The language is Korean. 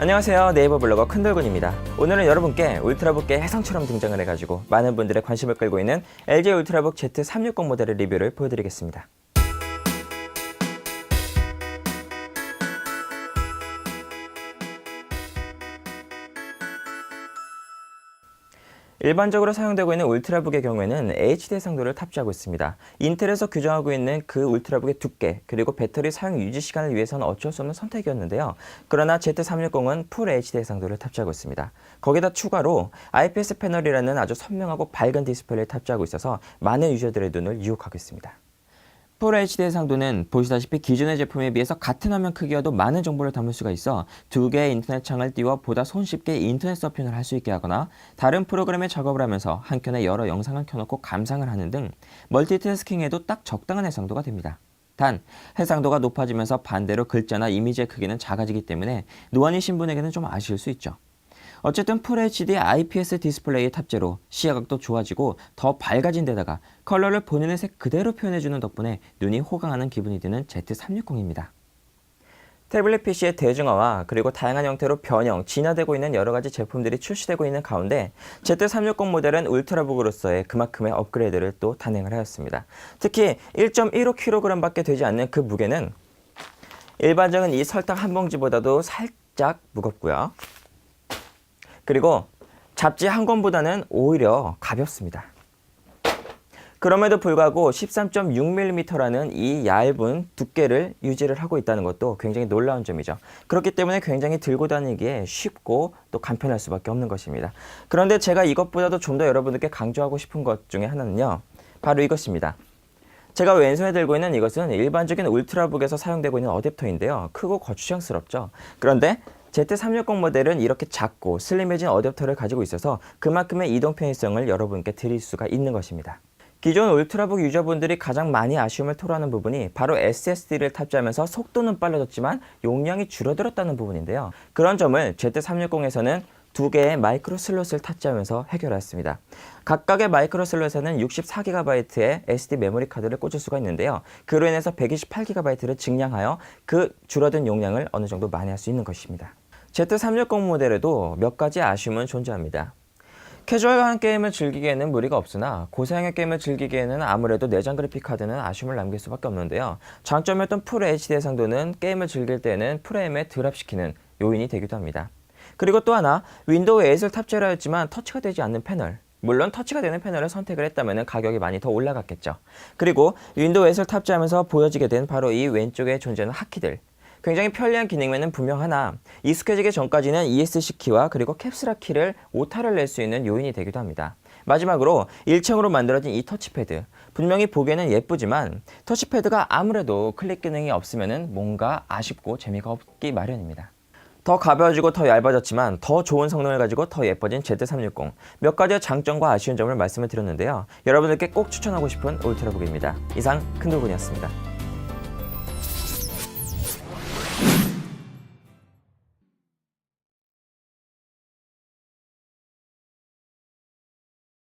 안녕하세요. 네이버 블로거 큰돌군입니다. 오늘은 여러분께 울트라북계 해성처럼 등장을 해가지고 많은 분들의 관심을 끌고 있는 LG 울트라북 Z360 모델의 리뷰를 보여드리겠습니다 일반적으로 사용되고 있는 울트라북의 경우에는 HD 해상도를 탑재하고 있습니다. 인텔에서 규정하고 있는 그 울트라북의 두께 그리고 배터리 사용 유지 시간을 위해서는 어쩔 수 없는 선택이었는데요. 그러나 Z360은 풀 HD 해상도를 탑재하고 있습니다. 거기다 추가로 IPS 패널이라는 아주 선명하고 밝은 디스플레이를 탑재하고 있어서 많은 유저들의 눈을 유혹하고 있습니다. 풀 HD 해상도는 보시다시피 기존의 제품에 비해서 같은 화면 크기여도 많은 정보를 담을 수가 있어 두 개의 인터넷 창을 띄워 보다 손쉽게 인터넷 서핑을 할 수 있게 하거나 다른 프로그램에 작업을 하면서 한켠에 여러 영상을 켜놓고 감상을 하는 등 멀티태스킹에도 딱 적당한 해상도가 됩니다. 단 해상도가 높아지면서 반대로 글자나 이미지의 크기는 작아지기 때문에 노안이 신 분에게는 좀 아쉬울 수 있죠. 어쨌든 풀 HD IPS 디스플레이 탑재로 시야각도 좋아지고 더 밝아진 데다가 컬러를 본인의 색 그대로 표현해주는 덕분에 눈이 호강하는 기분이 드는 Z360입니다. 태블릿 PC의 대중화와 그리고 다양한 형태로 변형, 진화되고 있는 여러 가지 제품들이 출시되고 있는 가운데 Z360 모델은 울트라북으로서의 그만큼의 업그레이드를 또 단행을 하였습니다. 특히 1.15kg밖에 되지 않는 그 무게는 일반적인 이 설탕 한 봉지보다도 살짝 무겁고요. 그리고 잡지 한 권보다는 오히려 가볍습니다. 그럼에도 불구하고 13.6mm라는 이 얇은 두께를 유지를 하고 있다는 것도 굉장히 놀라운 점이죠. 그렇기 때문에 굉장히 들고 다니기에 쉽고 또 간편할 수밖에 없는 것입니다. 그런데 제가 이것보다도 좀 더 여러분들께 강조하고 싶은 것 중에 하나는요. 바로 이것입니다. 제가 왼손에 들고 있는 이것은 일반적인 울트라북에서 사용되고 있는 어댑터인데요. 크고 거추장스럽죠. 그런데 Z360 모델은 이렇게 작고 슬림해진 어댑터를 가지고 있어서 그만큼의 이동 편의성을 여러분께 드릴 수가 있는 것입니다. 기존 울트라북 유저분들이 가장 많이 아쉬움을 토로하는 부분이 바로 SSD를 탑재하면서 속도는 빨라졌지만 용량이 줄어들었다는 부분인데요. 그런 점을 Z360에서는 두 개의 마이크로 슬롯을 탑재하면서 해결했습니다. 각각의 마이크로 슬롯에는 64GB의 SD 메모리 카드를 꽂을 수가 있는데요. 그로 인해서 128GB를 증량하여 그 줄어든 용량을 어느 정도 만회할 수 있는 것입니다. Z360 모델에도 몇 가지 아쉬움은 존재합니다. 캐주얼한 게임을 즐기기에는 무리가 없으나 고사양의 게임을 즐기기에는 아무래도 내장 그래픽 카드는 아쉬움을 남길 수밖에 없는데요. 장점이었던 풀 HD 해상도는 게임을 즐길 때는 프레임에 드랍시키는 요인이 되기도 합니다. 그리고 또 하나 윈도우 8을 탑재를 하였지만 터치가 되지 않는 패널 물론 터치가 되는 패널을 선택을 했다면 가격이 많이 더 올라갔겠죠. 그리고 윈도우 8을 탑재하면서 보여지게 된 바로 이 왼쪽에 존재하는 하키들 굉장히 편리한 기능에는 분명 하나 익숙해지기 전까지는 ESC 키와 그리고 캡슐락 키를 오타를 낼 수 있는 요인이 되기도 합니다. 마지막으로 일체형으로 만들어진 이 터치패드 분명히 보기에는 예쁘지만 터치패드가 아무래도 클릭 기능이 없으면 뭔가 아쉽고 재미가 없기 마련입니다. 더 가벼워지고 더 얇아졌지만 더 좋은 성능을 가지고 더 예뻐진 Z360 몇 가지의 장점과 아쉬운 점을 말씀을 드렸는데요. 여러분들께 꼭 추천하고 싶은 울트라북입니다. 이상 큰돌군이었습니다.